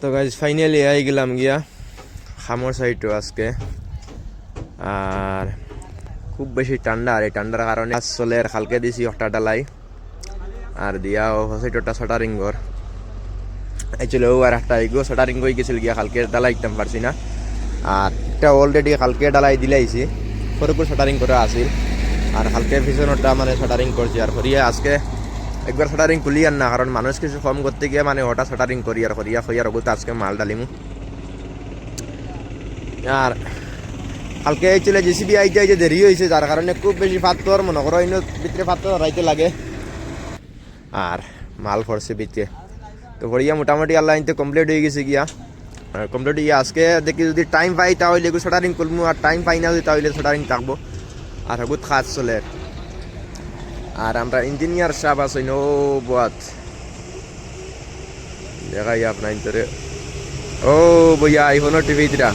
তো guys finally I গেলাম গিয়া। খামর সাইডও আজকে। আর খুব বেশি ঠান্ডা আর এই ঠান্ডার কারণে আসলে খালকে দিছি একটা ডালাই আর দিয়া ও সাইডটা শাটারিং ঘর অ্যাকচুয়ালি ও আর একটা এগো শাটারিং হয়ে গেছিল গিয়া, খালকে ডালাই দিতাম পারছি না। আর এটা অলরেডি কালকে ডালাই দিলাইছি সরুপুর শাটারিং করে আসিল আর কালকে পিছনটা মানে শাটারিং করছি আর করিয়া আজকে একবার শাটারিং খুলি আর না কারণ মানুষ কিছু কম করতে গিয়ে মানে হঠাৎ শাটারিং করি আর করিয়া করিয়া রঘুতে আজকে মাল ডালিমু আর কালকে চলে জেসিবি আইতে আইতে দেরি হয়েছে যার কারণে খুব বেশি পাথর মনে করো ইনো ভিতরে পাথর রাইতে লাগে। আর মাল ফরছে ভিতরে তো ভরিয়া মোটামুটি আল্লাহ ইনতে কমপ্লিট হয়ে গেছে গিয়া। কমপ্লিট হয়ে আজকে দেখি যদি টাইম পাই, তাহলে এগুলো শাটারিং করব আর টাইম পাই না যদি, তাহলে শাটারিং থাকব। আর হগুত খাস চলে। আর আমরা ইঞ্জিনিয়ার সাহেব আছি নো বাত দেখাই আপনার ইন্তরে ও বইয়া আইফোনের টিভিটা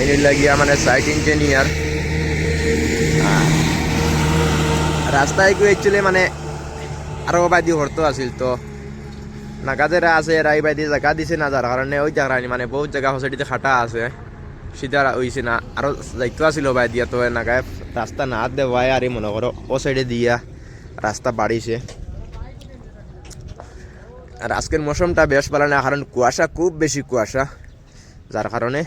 এই লাগিয়া মানে সাইট ইঞ্জিনিয়ার রাস্তায় গিয়ে একচুয়ালি মানে আরও বাদি হরতো আছিল তো। নাগাজেরা আছে রাই বাইদি জায়গা দিছে না, যার কারণে ওই জায়গা মানে বহুত জায়গা হসেটিতে খাটা আছে। সিধা হইছে না আরও যাইতো আছিল বাই দিয়া তো নাগায় রাস্তা না দেওয়াই আর মনে করো ও সাইডে দিয়া রাস্তা বাড়িছে আর আজকের মৌসুমটা বেশ ভালো না কারণ কুয়াশা খুব বেশি কুয়াশা যার কারণে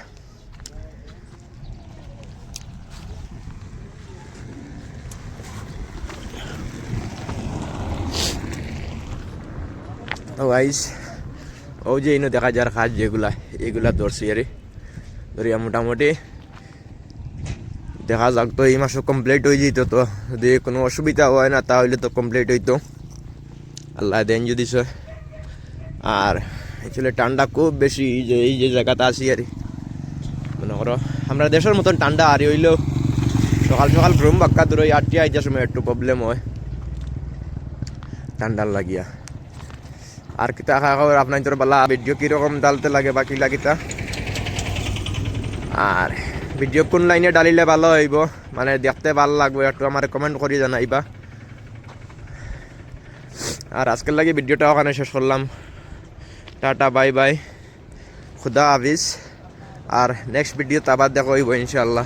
তো গাইস ও যে ইনো দেখা যার কাজ যেগুলা এগুলা ধরছি আরে ধরিয়া মোটামুটি দেখা যাক তো, এই মাসও কমপ্লিট হয়ে যেত তো, যদি কোনো অসুবিধা হয় না, তাহলে তো কমপ্লিট হইতো। আল্লাহ দেন যদি সে। আর অ্যাকচুয়ালি ঠান্ডা খুব বেশি যে, এই যে জায়গাতে আছি আর মনে করো, আমরা দেশের মতন ঠান্ডা আর হইলেও সকাল সকাল ঘুম বাক্কা দূরে আটটি আইটার সময় একটু প্রবলেম হয়। ঠান্ডার লাগিয়া। আর কিতা খা খবর আপনার তোর বালা ভিডিও কীরকম ডালতে লাগে, বাকি লাগিতা? আর ভিডিও কোন লাইনে ডালিলে ভালো হইব? মানে দেখতে ভালো লাগবে, একটু আমার কমেন্ট করে জানাইবা। আর আজকের লাগে ভিডিওটা ওখানে শেষ করলাম। Tata, bye bye. খুদা হাফিজ। আর নেক্সট ভিডিও আবার দেখা হইব ইনশাল্লাহ